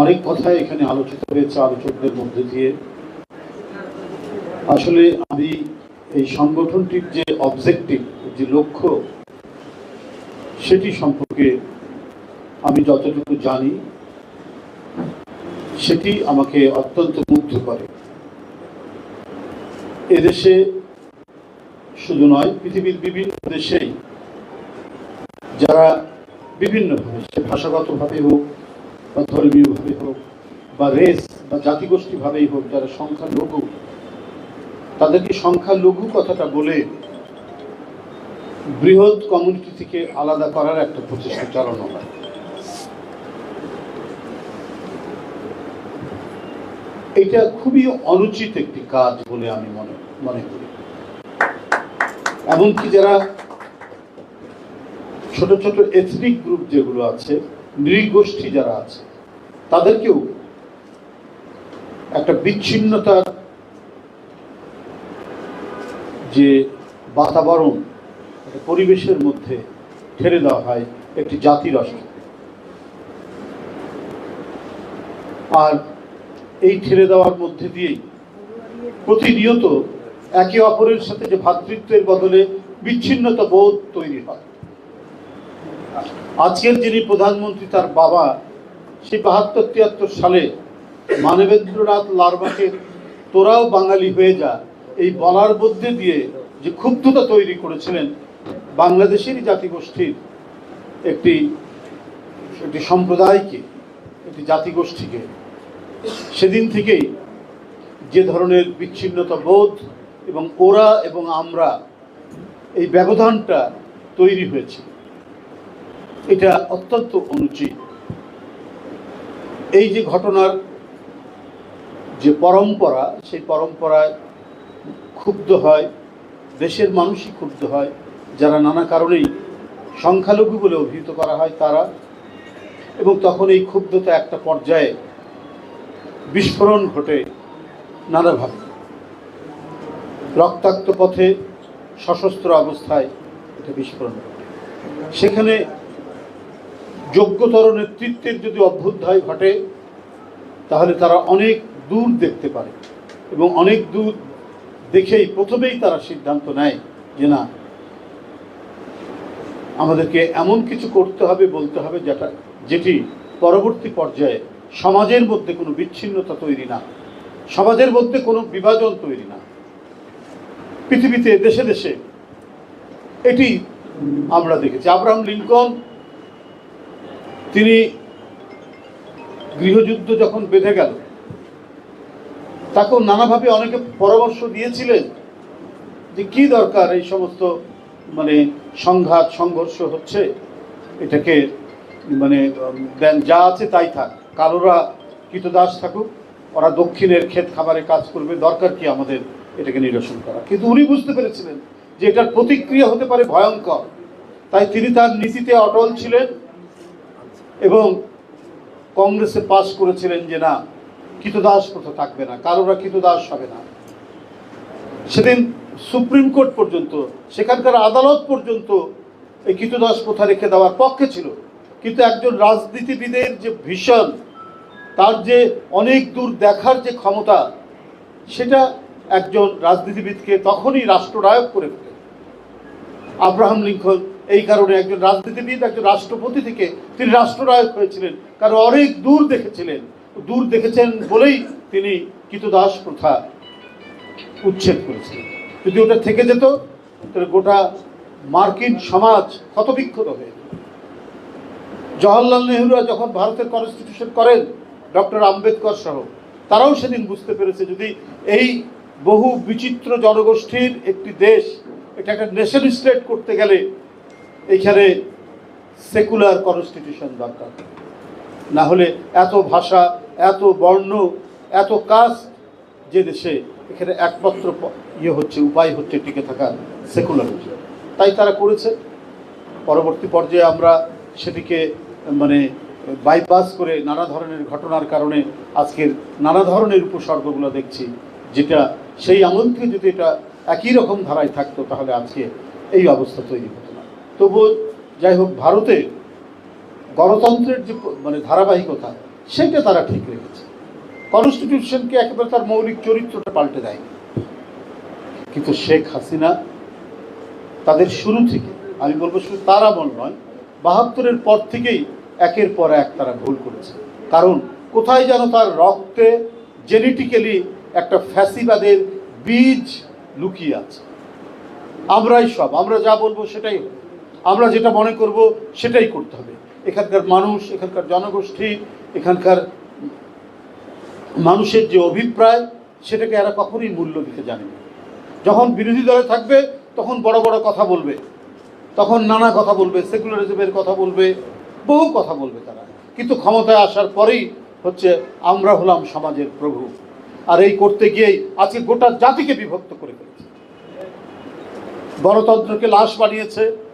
অনেক কথাই এখানে আলোচিত হয়েছে আলোচকদের মধ্যে দিয়ে। আসলে আমি এই সংগঠনটির যে অবজেক্টিভ যে লক্ষ্য, সেটি সম্পর্কে আমি যতটুকু জানি, সেটি আমাকে অত্যন্ত মুগ্ধ করে। এদেশে শুধু নয়, পৃথিবীর বিভিন্ন দেশেই যারা বিভিন্নভাবে, সে ভাষাগতভাবে হোক বা ধর্মীয়ভাবে হোক বা রেস বা জাতিগোষ্ঠীভাবেই হোক, যারা সংখ্যালঘু, তাদেরকে সংখ্যালঘু কথাটা বলে বৃহৎ কমিউনিটি থেকে আলাদা করার একটা প্রচেষ্টা চালানো হয়। এটা খুবই অনুচিত একটি কাজ বলে আমি মনে মনে করি। এমনকি যারা ছোট ছোট এথনিক গ্রুপ যেগুলো আছে নৃগোষ্ঠী যারা আছে, তাদেরকেও একটা বিচ্ছিন্নতার যে বাতাবরণ পরিবেশের মধ্যে ঠেলে দেওয়া হয় একটি জাতি রাষ্ট্র। আর এই ঠেলে দেওয়ার মধ্যে দিয়েই প্রতিনিয়ত একে অপরের সাথে যে ভ্রাতৃত্বের বদলে বিচ্ছিন্নতা বোধ তৈরি হয়। আজকের যিনি প্রধানমন্ত্রী, তার বাবা সে বাহাত্তর, তিয়াত্তর সালে মানবেন্দ্রনাথ লারবাকে তোরাও বাঙালি হয়ে যা, এই বলার মধ্যে দিয়ে যে ক্ষুব্ধতা তৈরি করেছিলেন বাংলাদেশেরই জাতিগোষ্ঠীর একটি একটি সম্প্রদায়কে, একটি জাতিগোষ্ঠীকে, সেদিন থেকেই যে ধরনের বিচ্ছিন্নতা বোধ এবং ওরা এবং আমরা এই ব্যবধানটা তৈরি হয়েছে। এটা অত্যন্ত অনুচিত। এই যে ঘটনার যে পরম্পরা, সেই পরম্পরায় ক্ষুব্ধ হয়, দেশের মানুষই ক্ষুব্ধ হয়, যারা নানা কারণেই সংখ্যালঘু বলে অভিহিত করা হয় তারা, এবং তখন এই ক্ষুব্ধতা একটা পর্যায়ে বিস্ফোরণ ঘটে নানাভাবে। রক্তাক্ত পথে সশস্ত্র অবস্থায় এটা বিস্ফোরণ ঘটে। সেখানে যোগ্যতর নেতৃত্বের যদি অভ্যুদয় ঘটে, তাহলে তারা অনেক দূর দেখতে পারে এবং অনেক দূর দেখেই প্রথমেই তারা সিদ্ধান্ত নেয় যে না, আমাদেরকে এমন কিছু করতে হবে, বলতে হবে যেটা, যেটি পরবর্তী পর্যায়ে সমাজের মধ্যে কোনো বিচ্ছিন্নতা তৈরি না, সমাজের মধ্যে কোনো বিভাজন তৈরি না। পৃথিবীতে দেশে দেশে এটি আমরা দেখেছি। আব্রাহাম লিঙ্কন তিনি গৃহযুদ্ধ যখন বেঁধে গেল, তাকেও নানাভাবে অনেকে পরামর্শ দিয়েছিলেন যে কি দরকার এই সমস্ত মানে সংঘাত, সংঘর্ষ হচ্ছে। এটাকে মানে দেন যা আছে তাই থাক। কালোরা কৃতদাস থাকুক, ওরা দক্ষিণের ক্ষেত খাবারে কাজ করবে, দরকার কি আমাদের এটাকে নিরসন করা? কিন্তু উনি বুঝতে পেরেছিলেন যে এটার প্রতিক্রিয়া হতে পারে ভয়ঙ্কর। তাই তিনি তার নীতিতে অটল ছিলেন। এবং কংগ্রেসে পাশ করেছিলেন যে না, কৃতদাস প্রথা থাকবে না, কারোরা কৃতদাস হবে না। সেদিন সুপ্রিম কোর্ট পর্যন্ত, সেখানকার আদালত পর্যন্ত এই কৃতদাস প্রথা রেখে দেওয়ার পক্ষে ছিল। কিন্তু একজন রাজনীতিবিদের যে ভীষণ, তার যে অনেক দূর দেখার যে ক্ষমতা, সেটা একজন রাজনীতিবিদকে তখনই রাষ্ট্রনায়ক করে ফেলে। আব্রাহাম লিঙ্কন এই কারণে একজন রাজনীতিবিদ, একজন রাষ্ট্রপতি থেকে তিনি রাষ্ট্রনায়ক হয়েছিলেন। কারণ অনেক দূর দেখেছিলেন। দূর দেখেছেন বলেই তিনি কৃতদাস প্রথা উচ্ছেদ করেছিলেন। যদি ওটা থেকে যেত, তাহলে গোটা মার্কিন সমাজ ক্ষতবিক্ষত হয়ে। জওয়াহরলাল নেহরুরা যখন ভারতের কনস্টিটিউশন করেন, ডক্টর আম্বেদকর সহ, তারাও সেদিন বুঝতে পেরেছে যদি এই বহু বিচিত্র জনগোষ্ঠীর একটি দেশ, এটা একটা নেশন স্টেট করতে গেলে এইখানে সেকুলার কনস্টিটিউশন দরকার। না হলে এত ভাষা, এত বর্ণ, এত কাজ যে দেশে এখানে একমাত্র ইয়ে হচ্ছে, উপায় হচ্ছে টিকে থাকা সেকুলার তাই তারা করেছে। পরবর্তী পর্যায়ে আমরা সেটিকে মানে বাইপাস করে নানা ধরনের ঘটনার কারণে আজকের নানা ধরনের উপসর্গগুলো দেখছি, যেটা সেই আমল যদি এটা একই রকম ধারায় থাকতো, তাহলে আজকে এই অবস্থা তৈরি হতো। তবুও যাই হোক ভারতে গণতন্ত্রের যে মানে ধারাবাহিকতা, সেটা তারা ঠিক রেখেছে। কনস্টিটিউশনকে একেবারে তার মৌলিক চরিত্রটা পাল্টে দেয় কিন্তু শেখ হাসিনা তাদের শুরু থেকে, আমি বলব শুধু তার আমল নয়, বাহাত্তরের পর থেকেই একের পর এক তারা ভুল করেছে। কারণ কোথায় যেন তার রক্তে জেনেটিক্যালি একটা ফ্যাসিবাদের বীজ লুকিয়ে আছে। আমরাই সব, আমরা যা বলব সেটাই হবে আমরা যেটা মনে করব সেটাই করতে হবে। এখানকার মানুষ, এখানকার জনগোষ্ঠী, এখানকার মানুষের যে অভিপ্রায়, সেটাকে এরা কখনই মূল্য দিতে জানে না। যখন বিরোধী দলে থাকবে, তখন বড় বড় কথা বলবে। তখন নানা কথা বলবে, সেকুলারিজমের কথা বলবে, বহু কথা বলবে তারা। কিন্তু ক্ষমতায় আসার পরেই হচ্ছে আমরা হলাম সমাজের প্রভু। আর এই করতে গিয়েই আজকে গোটা জাতিকে বিভক্ত করে ফেলেছে। গণতন্ত্রকে লাশ বানিয়েছে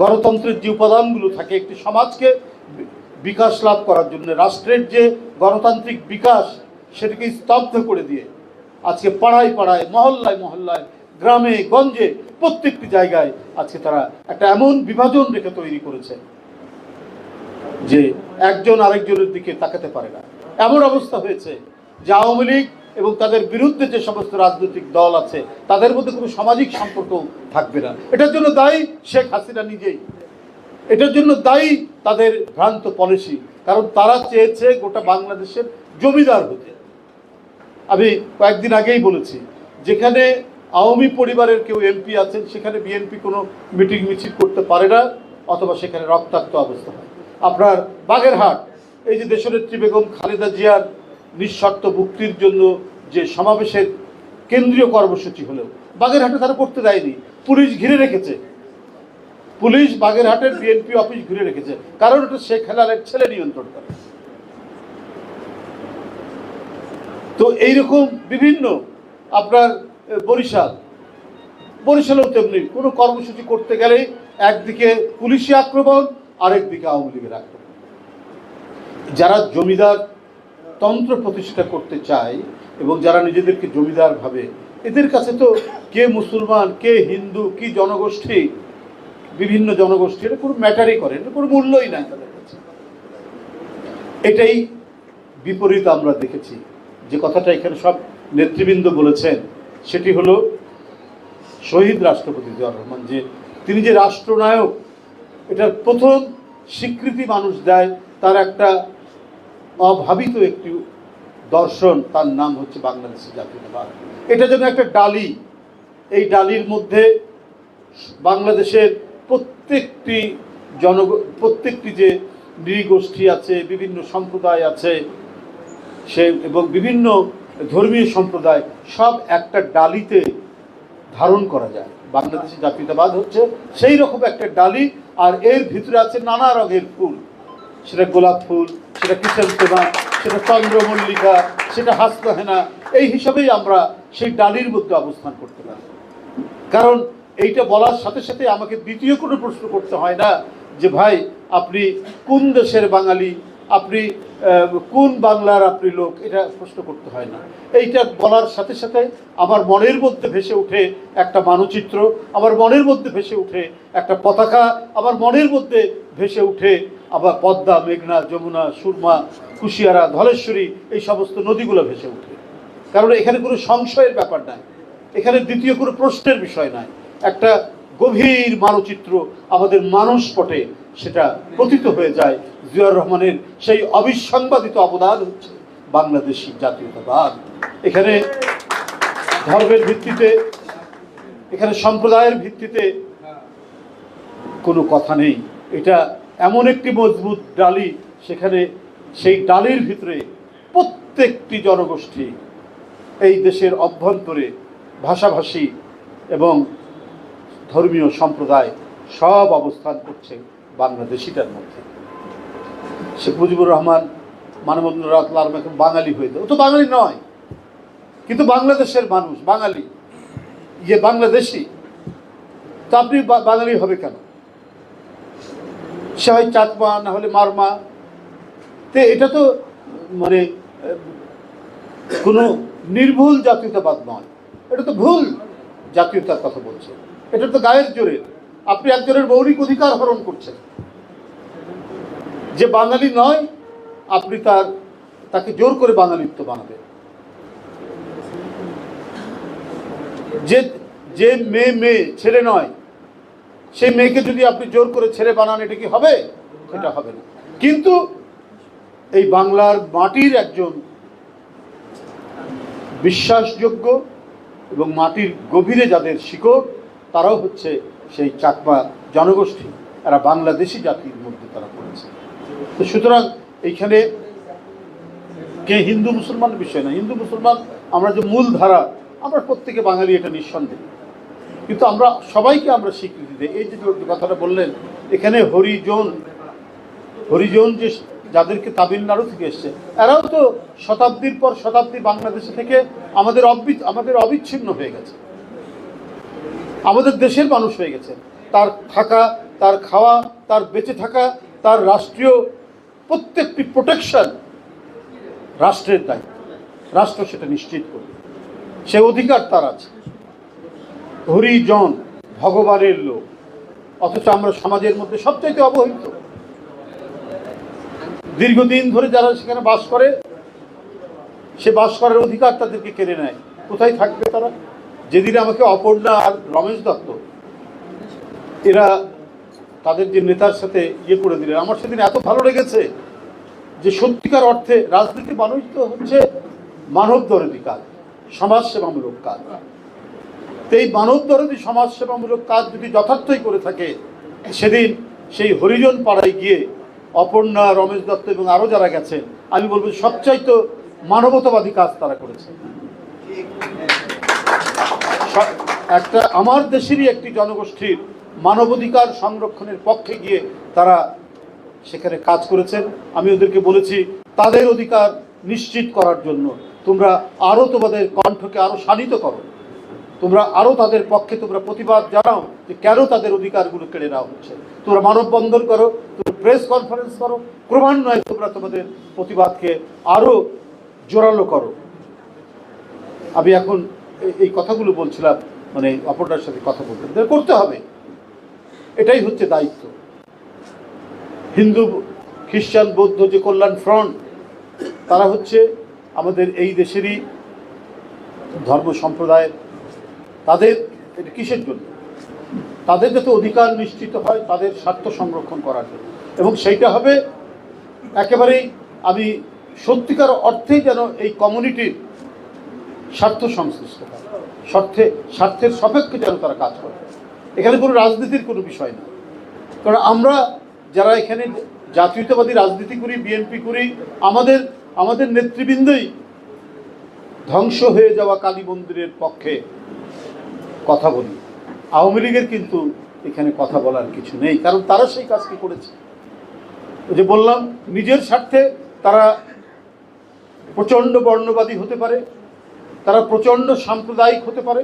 গণতন্ত্রের যে উপাদানগুলো থাকে একটি সমাজকে বিকাশ লাভ করার জন্য, রাষ্ট্রের যে গণতান্ত্রিক বিকাশ সেটাকে স্তব্ধ করে দিয়ে আজকে পাড়ায় পাড়ায়, মহল্লায় মহল্লায়, গ্রামে, গঞ্জে, প্রত্যেকটি জায়গায় আজকে তারা একটা এমন বিভাজন রেখে তৈরি করেছে যে একজন আরেকজনের দিকে তাকাতে পারে না। এমন অবস্থা হয়েছে যে আওয়ামী লীগ এবং তাদের বিরুদ্ধে যে সমস্ত রাজনৈতিক দল আছে, তাদের মধ্যে কোনো সামাজিক সম্পর্ক থাকবে না। এটার জন্য দায়ী শেখ হাসিনা নিজেই। এটার জন্য দায়ী তাদের ভ্রান্ত পলিসি কারণ তারা চেয়েছে গোটা বাংলাদেশের জমিদার হতে। আমি কয়েকদিন আগেই বলেছি, যেখানে আওয়ামী পরিবারের কেউ এমপি আছেন, সেখানে বিএনপি কোনো মিটিং মিছিল করতে পারে না, অথবা সেখানে রক্তাক্ত অবস্থা হয়। আপনার বাগেরহাট, এই যে দেশনেত্রী বেগম খালেদা জিয়ার নিঃশর্ত মুক্তির জন্য যে সমাবেশের কেন্দ্রীয় কর্মসূচি হলো বাগেরহাটে তারা করতে দেয়নি। পুলিশ ঘিরে রেখেছে। পুলিশ বাগেরহাটের বিএনপি অফিস ঘিরে রেখেছে। কারণ এটা শেখ হেলালের ছেলে নিয়ন্ত্রণ করে। তো এইরকম বিভিন্ন আপনার বরিশাল। বরিশালেও তেমনি কোনো কর্মসূচি করতে গেলে একদিকে পুলিশি আক্রমণ, আরেকদিকে আওয়ামী লীগের আক্রমণ। যারা জমিদার তন্ত্র প্রতিষ্ঠা করতে চায় এবং যারা নিজেদেরকে জমিদার ভাবে এদের কাছে তো কে মুসলমান, কে হিন্দু, কি জনগোষ্ঠী, বিভিন্ন জনগোষ্ঠী, এটা কোনো ম্যাটারই করে এটা কোনো মূল্যই নাই তাদের কাছে। এটাই বিপরীত আমরা দেখেছি। যে কথাটা এখানে সব নেতৃবৃন্দ বলেছেন, সেটি হলো শহীদ রাষ্ট্রপতি জিয়াউর রহমান, যে তিনি যে রাষ্ট্রনায়ক, এটার প্রথম স্বীকৃতি মানুষ দেয়, তার একটা অভাবিত একটি দর্শন, তার নাম হচ্ছে বাংলাদেশের জাতীয়তাবাদ এটা যেন একটা ডালি। এই ডালির মধ্যে বাংলাদেশের প্রত্যেকটি জন প্রত্যেকটি যে নৃগোষ্ঠী আছে, বিভিন্ন সম্প্রদায় আছে, সে এবং বিভিন্ন ধর্মীয় সম্প্রদায়, সব একটা ডালিতে ধারণ করা যায়। বাংলাদেশের জাতীয়তাবাদ হচ্ছে সেই রকম একটা ডালি, আর এর ভিতরে আছে নানা রঙের ফুল। সেটা গোলাপ ফুল, সেটা কিষেমতেমা সেটা চন্দ্রমল্লিকা, সেটা হাস্তহেনা এই হিসাবেই আমরা সেই ডালির মধ্যে অবস্থান করতে পারি। কারণ এইটা বলার সাথে সাথে আমাকে দ্বিতীয় কোনো প্রশ্ন করতে হয় না যে ভাই, আপনি কোন দেশের বাঙালি? আপনি কোন বাংলার আপনি লোক? এটা প্রশ্ন করতে হয় না। এইটা বলার সাথে সাথে আমার মনের মধ্যে ভেসে উঠে একটা মানচিত্র, আমার মনের মধ্যে ভেসে উঠে একটা পতাকা, আমার মনের মধ্যে ভেসে উঠে আবার পদ্মা, মেঘনা, যমুনা, সুরমা, কুশিয়ারা, ধলেশ্বরী, এই সমস্ত নদীগুলো ভেসে উঠে কারণ এখানে কোনো সংশয়ের ব্যাপার নাই। এখানে দ্বিতীয় কোনো প্রশ্নের বিষয় নাই। একটা গভীর মানচিত্র আমাদের মানুষ পটে সেটা প্রতীত হয়ে যায়। জিয়াউর রহমানের সেই অবিসংবাদিত অবদান হচ্ছে বাংলাদেশি জাতীয়তাবাদ। এখানে ধর্মের ভিত্তিতে, এখানে সম্প্রদায়ের ভিত্তিতে কোনো কথা নেই। এটা এমন একটি মজবুত ডালি সেখানে, সেই ডালির ভিতরে প্রত্যেকটি জনগোষ্ঠী এই দেশের অভ্যন্তরে ভাষাভাষী এবং ধর্মীয় সম্প্রদায় সব অবস্থান করছে বাংলাদেশিটার মধ্যে। শেখ মুজিবুর রহমান মানবেন্দ্র এখন বাঙালি হয়ে ও তো বাঙালি নয়, কিন্তু বাংলাদেশের মানুষ, বাঙালি। ইয়ে বাংলাদেশি। তা আপনি বাঙালি হবে কেন? সে হয় চাকমা না হলে মারমা। তে এটা তো মানে কোনো নির্ভুল জাতীয়তাবাদ নয়। এটা তো ভুল জাতীয়তার কথা বলছে। এটা তো গায়ের জোরে। আপনি একজনের মৌলিক অধিকার হরণ করছেন। যে বাঙালি নয়, আপনি তার, তাকে জোর করে বাঙালিত্ব বানাবেন। যে যে মেয়ে মেয়ে, ছেলে নয় সেই মেয়েকে যদি আপনি জোর করে ছেলে বানান, এটা কি হবে? এটা হবে না। কিন্তু এই বাংলার মাটির একজন বিশ্বাসযোগ্য এবং মাটির গভীরে যাদের শিকড়, তারাও হচ্ছে সেই চাকমা জনগোষ্ঠী। এরা বাংলাদেশি জাতির মধ্যে তারা পড়েছে। তো সুতরাং এইখানে কে হিন্দু মুসলমান বিষয় না। হিন্দু মুসলমান, আমরা যে মূল ধারা আমরা প্রত্যেকে বাঙালি এটা নিঃসন্দেহ। কিন্তু আমরা সবাইকে আমরা স্বীকৃতি দিই। এই যে কথাটা বললেন, এখানে হরিজন হরিজন যে যাদেরকে তামিলনাড়ু থেকে এসছে, এরাও তো শতাব্দীর পর শতাব্দী বাংলাদেশে থেকে আমাদের আমাদের অবিচ্ছিন্ন হয়ে গেছে। আমাদের দেশের মানুষ হয়ে গেছে। তার থাকা, তার খাওয়া, তার বেঁচে থাকা, তার রাষ্ট্রীয় প্রত্যেকটি প্রোটেকশন রাষ্ট্রের দায়িত্ব। রাষ্ট্র সেটা নিশ্চিত করবে। সে অধিকার তার আছে। হরিজন ভগবানের লোক। অথচ আমরা সমাজের মধ্যে সবচাইতে অবহেলিত দীর্ঘদিন ধরে যারা সেখানে বাস করে, সে বাস করার অধিকার তাদেরকে কেড়ে নেয়। কোথায় থাকবে তারা? যেদিন আমাকে অপর্ণা আর রমেশ দত্ত, এরা তাদের যে নেতার সাথে ইয়ে করে দিলেন, আমার সেদিন এত ভালো লেগেছে যে সত্যিকার অর্থে রাজনীতি মানুষ তো হচ্ছে মানব দরদি কাজ, সমাজসেবামূলক কাজ। এই মানব দরদি সমাজসেবামূলক কাজ যদি যথার্থই করে থাকে, সেদিন সেই হরিজন পাড়ায় গিয়ে অপর্ণা, রমেশ দত্ত এবং আরও যারা গেছেন, আমি বলব সবচাইতে মানবতাবাদী কাজ তারা করেছে একটা আমার দেশেরই একটি জনগোষ্ঠীর মানবাধিকার সংরক্ষণের পক্ষে গিয়ে তারা সেখানে কাজ করেছেন। আমি ওদেরকে বলেছি, তাদের অধিকার নিশ্চিত করার জন্য তোমরা আরও তোমাদের কণ্ঠকে আরও শানিত করো। তোমরা আরও তাদের পক্ষে তোমরা প্রতিবাদ জানাও যে কেন তাদের অধিকারগুলো কেড়ে নেওয়া হচ্ছে। তোমরা মানববন্ধন করো, তোমরা প্রেস কনফারেন্স করো, ক্রমান্বয়ে তোমরা তোমাদের প্রতিবাদকে আরও জোরালো করো। আমি এখন এই- কথাগুলো বলছিলাম মানে অপরটার সাথে কথা বলতে করতে হবে। এটাই হচ্ছে দায়িত্ব। হিন্দু, খ্রিস্টান, বৌদ্ধ যে কল্যাণ ফ্রন্ট, তারা হচ্ছে আমাদের এই দেশেরই ধর্ম সম্প্রদায়ের তাদের এটা কিসের জন্য? তাদের যাতে অধিকার নিশ্চিত হয়, তাদের স্বার্থ সংরক্ষণ করার জন্য। এবং সেইটা হবে একেবারেই আমি সত্যিকার অর্থেই যেন এই কমিউনিটির স্বার্থ সংশ্লিষ্ট হয়। স্বার্থে, স্বার্থের সাপেক্ষে যেন তারা কাজ করে। এখানে কোনো রাজনীতির কোনো বিষয় না। কারণ আমরা যারা এখানে জাতীয়তাবাদী রাজনীতি করি বিএনপি করি, আমাদের আমাদের নেতৃবৃন্দই ধ্বংস হয়ে যাওয়া কালী মন্দিরের পক্ষে কথা বলি। আওয়ামী লীগের কিন্তু এখানে কথা বলার কিছু নেই, কারণ তারা সেই কাজটি করেছে। যে বললাম, নিজের স্বার্থে তারা প্রচণ্ড বর্ণবাদী হতে পারে, তারা প্রচণ্ড সাম্প্রদায়িক হতে পারে,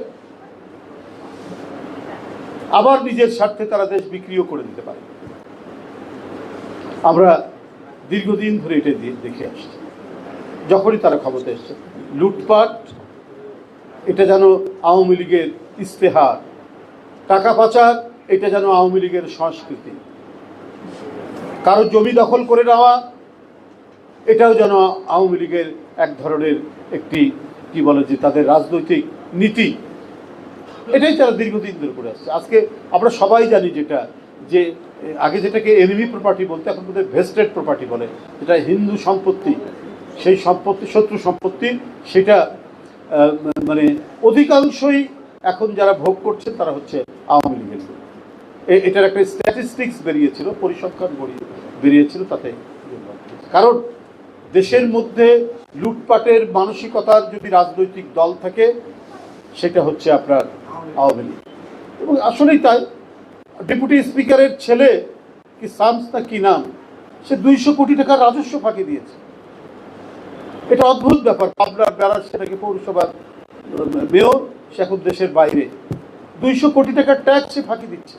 আবার নিজের স্বার্থে তারা দেশ বিক্রিও করে দিতে পারে। আমরা দীর্ঘদিন ধরে এটা দিয়ে দেখে আসছি, যখনই তারা ক্ষমতা এসছে। লুটপাট, এটা যেন আওয়ামী লীগের ইস্তেহার। টাকা পাচার, এটা যেন আওয়ামী লীগের সংস্কৃতি। কারও জমি দখল করে নেওয়া, এটাও যেন আওয়ামী লীগের এক ধরনের একটি, কি বলে যে তাদের রাজনৈতিক নীতি। এটাই তারা দীর্ঘদিন ধরে করে আসছে। আজকে আমরা সবাই জানি যেটা, যে আগে যেটাকে এনিমি প্রপার্টি বলতে, এখন বোধহয় ভেস্টেড প্রপার্টি বলে, যেটা হিন্দু সম্পত্তি, সেই সম্পত্তি, শত্রু সম্পত্তি, সেটা মানে অধিকাংশই এখন যারা ভোগ করছে, তারা হচ্ছে আওয়ামী লীগের এটার একটা স্ট্যাটিস্টিক্স বেরিয়েছিল, পরিসংখ্যান বেরিয়ে- বেরিয়েছিল তাতে। কারণ দেশের মধ্যে লুটপাটের মানসিকতার যদি রাজনৈতিক দল থাকে, সেটা হচ্ছে আপনার আওয়ামী লীগ। এবং আসলেই তাই, ডেপুটি স্পিকারের ছেলে কি সামস না কি নাম, সে দুইশো কোটি টাকার রাজস্ব ফাঁকি দিয়েছে। এটা অদ্ভুত ব্যাপার। পাবনার বেড়ার সেটাকে পৌরসভার মেয়র সে এখন দেশের বাইরে। দুইশো কোটি টাকার ট্যাক্স সে ফাঁকি দিচ্ছে।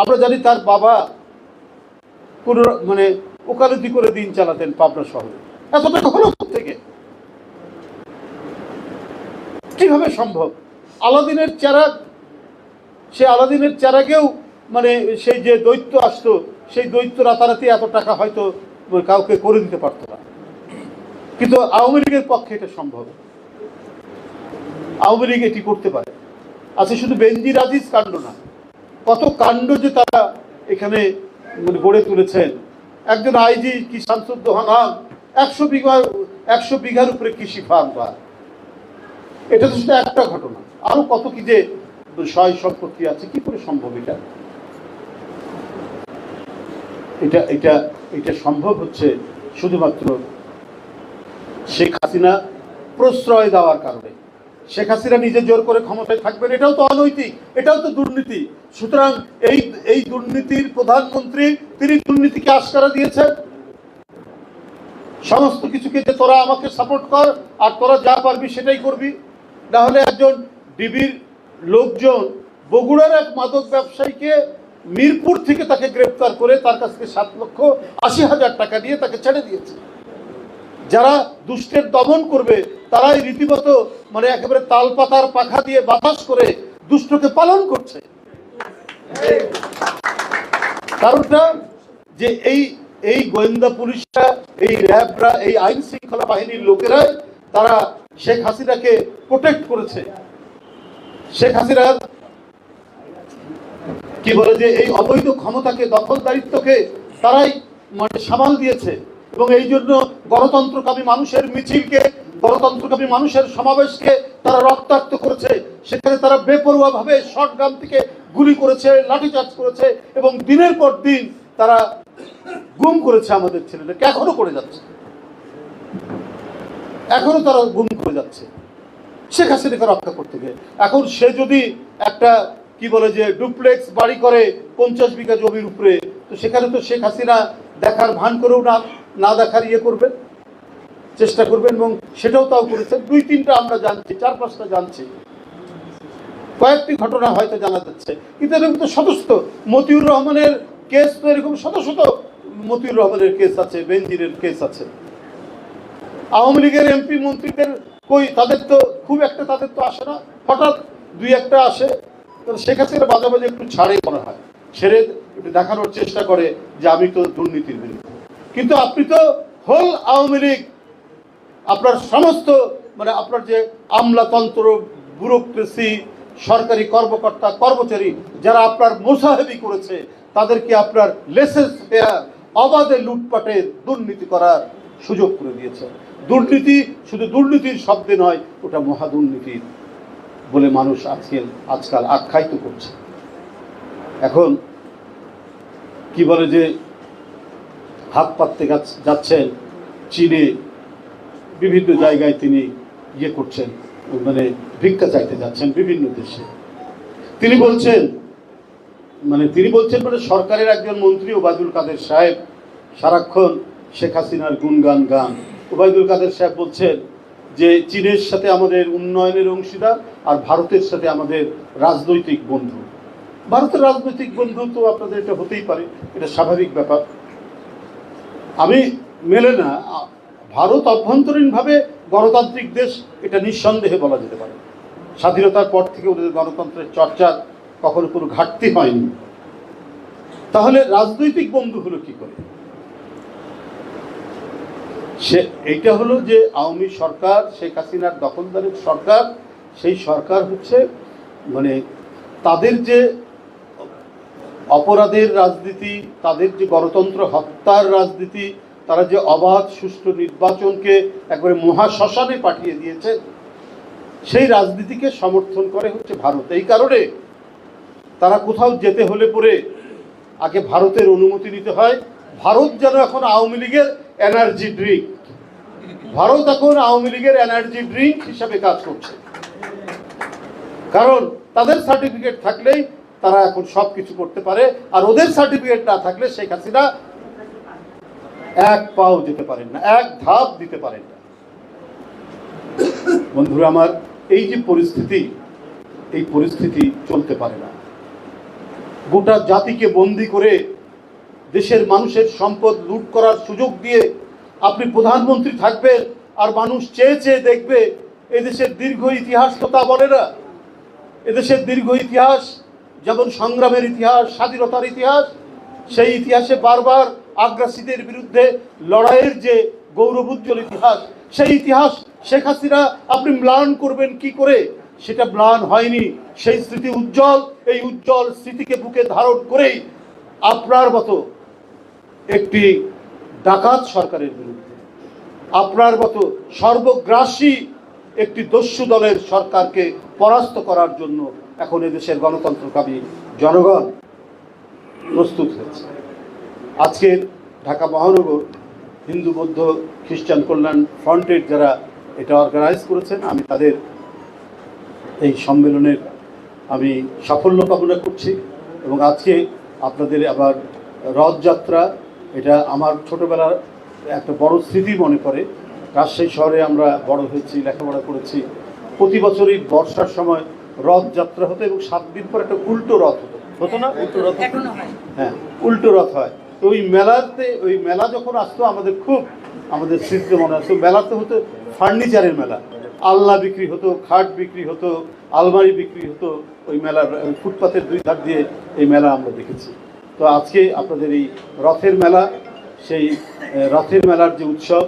আমরা জানি তার বাবা কোনো মানে ওকালতি করে দিন চালাতেন পাবনা শহরে। এত টাকা হলো থেকে? কীভাবে সম্ভব? আলাদিনের চেরাগ সে আলাদিনের চেরাগেও মানে সেই যে দৈত্য আসতো, সেই দৈত্য রাতারাতি এত টাকা হয়তো কাউকে করে দিতে পারতো না। কিন্তু আওয়ামী লীগের পক্ষে এটা সম্ভব। আওয়ামী লীগ এটি করতে পারে। আচ্ছা শুধু বেনজির আজিজ কাণ্ড না, কত কাণ্ড যে তারা এখানে মানে গড়ে তুলেছেন। একজন আইজি কি শামসুদ্দোহান একশো বিঘা, একশো বিঘার উপরে কৃষি ফার্ম বা এটা তো শুধু একটা ঘটনা। আরও কত কি যে সয় সম্পত্তি আছে, কি করে সম্ভব এটা? এটা এটা এটা সম্ভব হচ্ছে শুধুমাত্র শেখ হাসিনা প্রশ্রয় দেওয়ার কারণে। শেখ হাসিনা নিজে জোর করে ক্ষমতায় থাকবেন, এটাও তো অনৈতিক, এটাও তো দুর্নীতি। সুতরাং এই এই দুর্নীতির প্রধানমন্ত্রী, তিনি দুর্নীতিকে আস্কারা দিয়েছেন। সমস্ত কিছুকে যে তোরা আমাকে সাপোর্ট কর, আর তোরা যা পারবি সেটাই করবি। না হলে একজন ডিবির লোকজন, বগুড়ার এক মাদক ব্যবসায়ীকে মিরপুর থেকে তাকে গ্রেপ্তার করে তার কাছ থেকে সাত লক্ষ আশি হাজার টাকা দিয়ে তাকে ছেড়ে দিয়েছে। যারা দুষ্টের দমন করবে, তারাই রীতিমতো মানে একেবারে তালপাতার পাখা দিয়ে বাতাস করে দুষ্টকে পালন করছে। কারণটা যে এই এই গোয়েন্দা পুলিশরা, এই র্যাবরা, এই আইন শৃঙ্খলা বাহিনীর লোকেরাই তারা শেখ হাসিনাকে প্রোটেক্ট করেছে। শেখ হাসিনার কি বলে যে এই অবৈধ ক্ষমতাকে, দখলদারিত্বকে তারাই মানে সামাল দিয়েছে। এবং এই জন্য গণতন্ত্রকামী মানুষের মিছিলকে, গণতন্ত্রকামী মানুষের সমাবেশকে তারা রক্তাক্ত করেছে। সেখানে তারা বেপরোয়া ভাবে শটগান থেকে গুলি করেছে, লাঠিচার্জ করেছে এবং দিনের পর দিন তারা গুম করেছে আমাদের ছেলেদেরকে। এখনও করে যাচ্ছে। এখনও তারা গুম করে যাচ্ছে। শেখ হাসিনাকে রক্ষা করতে গিয়ে। এখন সে যদি একটা, কি বলে যে, ডুপ্লেক্স বাড়ি করে পঞ্চাশ বিঘা জমির উপরে, তো সেখানে তো শেখ হাসিনা দেখার ভান করেও না না দেখার ইয়ে করবেন, চেষ্টা করবেন এবং সেটাও তাও করেছেন। দুই তিনটা আমরা জানছি, চার পাঁচটা জানছি। কয়েকটি ঘটনা হয়তো জানা যাচ্ছে। কিন্তু এরকম তো শত মতিউর রহমানের কেস তো এরকম শত মতিউর রহমানের কেস আছে, বেনজিরের কেস আছে। আওয়ামী লীগের এমপি মন্ত্রীদের কই, তাদের তো খুব একটা তাদের তো আসে না। হঠাৎ দুই একটা আসে তো মাঝে মাঝে একটু ছাড়ে মনে হয়। ছেড়ে একটু দেখানোর চেষ্টা করে যে আমি তো দুর্নীতির বিরুদ্ধে। কিন্তু আপনি তো হোল আওয়ামী লীগ, আপনার সমস্ত মানে আপনার যে আমলাতন্ত্র, ব্যুরোক্রেসি, সরকারি কর্মকর্তা, কর্মচারী, যারা আপনার মোসাহেবি করেছে, তাদেরকে আপনার লেসেস ফেয়ার অবাধে লুটপাটে দুর্নীতি করার সুযোগ করে দিয়েছে। দুর্নীতি শুধু দুর্নীতির শব্দে নয়, ওটা মহা দুর্নীতির বলে মানুষ আজকাল আজকাল আখ্যায়িত করছে। এখন কি বলে যে, হাত পাততে যাচ্ছেন, চীনে বিভিন্ন জায়গায় তিনি ইয়ে করছেন মানে ভিক্ষা চাইতে যাচ্ছেন বিভিন্ন দেশে। তিনি বলছেন মানে তিনি বলছেন মানে সরকারের একজন মন্ত্রী, ওবায়দুল কাদের সাহেব, সারাক্ষণ শেখ হাসিনার গুণগান গান। ওবায়দুল কাদের সাহেব বলছেন যে, চীনের সাথে আমাদের উন্নয়নের অংশীদার আর ভারতের সাথে আমাদের রাজনৈতিক বন্ধু। ভারতের রাজনৈতিক বন্ধু তো আপনাদের এটা হতেই পারে, এটা স্বাভাবিক ব্যাপার। আমি মেলে না, ভারত অভ্যন্তরীণভাবে গণতান্ত্রিক দেশ, এটা নিঃসন্দেহে বলা যেতে পারে। স্বাধীনতার পর থেকে ওদের গণতন্ত্রের চর্চার কখনো কোনো ঘাটতি হয়নি। তাহলে রাজনৈতিক বন্ধু হলো কি করে? সে, এইটা হলো যে আওয়ামী সরকার, শেখ হাসিনার দখলদারের সরকার, সেই সরকার হচ্ছে মানে তাদের যে অপরাধের রাজনীতি, তাদের যে গণতন্ত্র, হত্যার রাজনীতি, তারা যে অবাধ, সুষ্ঠু নির্বাচনকে একবারে মহাশ্মশানে পাঠিয়ে দিয়েছে, সেই রাজনীতিকে সমর্থন করে হচ্ছে ভারত। এই কারণে তারা কোথাও যেতে হলে পরে আগে ভারতের অনুমতি নিতে হয়। ভারত যেন এখন আওয়ামী লীগের এনার্জি ড্রিঙ্ক। ভারত এখন আওয়ামী লীগের এনার্জি ড্রিঙ্ক হিসাবে কাজ করছে। কারণ তাদের সার্টিফিকেট থাকলেই তারা এখন সব কিছু করতে পারে, আর ওদের সার্টিফিকেট না থাকলে শেখ হাসিনা এক পাও যেতে পারেন না, এক ধাপ দিতে পারেন না। বন্ধুরা, আমার এই যে পরিস্থিতি, এই পরিস্থিতি চলতে পারে না। গোটা জাতিকে বন্দি করে দেশের মানুষের সম্পদ লুট করার সুযোগ দিয়ে আপনি প্রধানমন্ত্রী থাকবেন, আর মানুষ চেয়ে চেয়ে দেখবে, এদেশের দীর্ঘ ইতিহাস তো তা বলে না। এদেশের দীর্ঘ ইতিহাস যেমন সংগ্রামের ইতিহাস, স্বাধীনতার ইতিহাস, সেই ইতিহাসে বারবার আগ্রাসীদের বিরুদ্ধে লড়াইয়ের যে গৌরব উজ্জ্বল ইতিহাস, সেই ইতিহাস শেখ হাসিনা আপনি ম্লান করবেন কি করে? সেটা ম্লান হয়নি। সেই স্মৃতি উজ্জ্বল, এই উজ্জ্বল স্মৃতিকে বুকে ধারণ করেই আপনার মতো একটি ডাকাত সরকারের বিরুদ্ধে, আপনার মতো সর্বগ্রাসী একটি দস্যু দলের সরকারকে পরাস্ত করার জন্য এখন এদেশের গণতন্ত্রকামী জনগণ প্রস্তুত হয়েছে। আজকের ঢাকা মহানগর হিন্দু, বৌদ্ধ, খ্রিস্টান কল্যাণ ফ্রন্টের যারা এটা অর্গানাইজ করেছেন, আমি তাদের এই সম্মেলনের আমি সাফল্য কামনা করছি এবং আজকে আপনাদের আবার রথযাত্রা, এটা আমার ছোটবেলার একটা বড় স্মৃতি মনে করে রাজশাহী শহরে আমরা বড় হয়েছি লেখাপড়া করেছি। প্রতি বছরই বর্ষার সময় রথযাত্রা হতো এবং সাত দিন পর একটা উল্টো রথ হতো। হতো না? উল্টো রথ হ্যাঁ। উল্টো রথ হয়। তো ওই মেলাতে ওই মেলা যখন আসতো আমাদের খুব আমাদের স্মৃতিতে মনে আসতো মেলাতে হতো ফার্নিচারের মেলা। আলনা বিক্রি হতো খাট বিক্রি হতো আলমারি বিক্রি হতো ওই মেলার ফুটপাথের দুই ধার দিয়ে এই মেলা আমরা দেখেছি। তো আজকে আপনাদের এই রথের মেলা সেই রথের মেলার যে উৎসব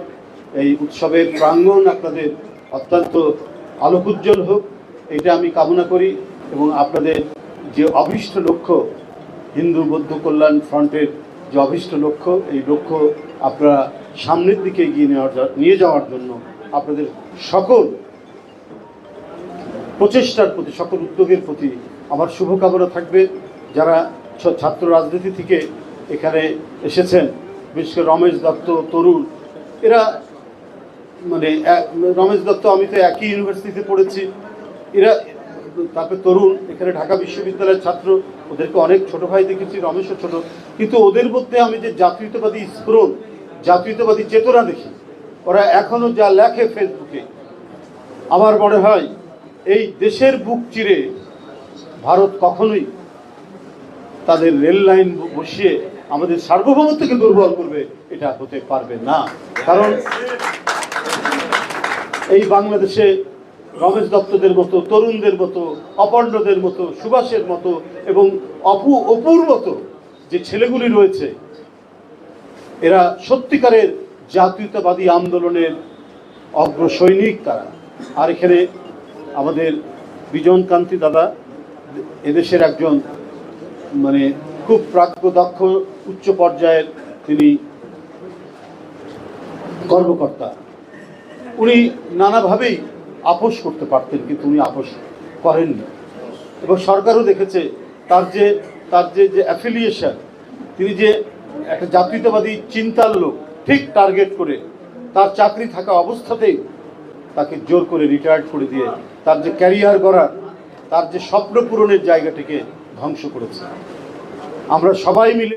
এই উৎসবের প্রাঙ্গণ আপনাদের অত্যন্ত আলোকোজ্জ্বল হোক, এটা আমি কামনা করি এবং আপনাদের যে অভীষ্ট লক্ষ্য, হিন্দু বৌদ্ধ কল্যাণ ফ্রন্টের যে অভীষ্ট লক্ষ্য, এই লক্ষ্য আপনারা সামনের দিকে এগিয়ে নেওয়ার নিয়ে যাওয়ার জন্য আপনাদের সকল প্রচেষ্টার প্রতি, সকল উদ্যোগের প্রতি আমার শুভকামনা থাকবে। যারা ছাত্র রাজনীতি থেকে এখানে এসেছেন, বিশেষ করে রমেশ দত্ত, তরুণ, এরা মানে রমেশ দত্ত, আমি তো একই ইউনিভার্সিটিতে পড়েছি। এরা, তারপরে তরুণ, এখানে ঢাকা বিশ্ববিদ্যালয়ের ছাত্র, ওদেরকে অনেক ছোট ভাই দেখেছি, রমেশও ছোট। কিন্তু ওদের মধ্যে আমি যে জাতীয়তাবাদী স্ফুরণ, জাতীয়তাবাদী চেতনা দেখি, ওরা এখনও যা লেখে ফেসবুকে আমার মনে হয় এই দেশের বুক চিরে ভারত কখনোই তাদের রেল লাইন বসিয়ে আমাদের সার্বভৌমত্বকে দুর্বল করবে, এটা হতে পারবে না। কারণ এই বাংলাদেশে রমেশ দত্তদের মতো, তরুণদের মতো, অপর্ণদের মতো, সুভাষের মতো এবং অপু, অপুর মতো যে ছেলেগুলি রয়েছে, এরা সত্যিকারের জাতীয়তাবাদী আন্দোলনের অগ্রসৈনিক তারা। আর এখানে আমাদের বিজন কান্তি দাদা, এদেশের একজন মানে খুব প্রাজ্ঞ দক্ষ উচ্চ পর্যায়ের তিনি কর্মকর্তা। উনি নানাভাবেই আপোষ করতে পারতেন, কিন্তু উনি আপোষ করেননি। এবং সরকারও দেখেছে, তার যে তার যে যে অ্যাফিলিয়েশন তিনি যে একটা জাতীয়তাবাদী চিন্তার লোক, ঠিক টার্গেট করে তার চাকরি থাকা অবস্থাতেই তাকে জোর করে রিটায়ার্ড করে দিয়ে তার যে ক্যারিয়ার গড়ার, তার যে স্বপ্ন পূরণের জায়গাটিকে ধ্বংস করেছে। আমরা সবাই মিলে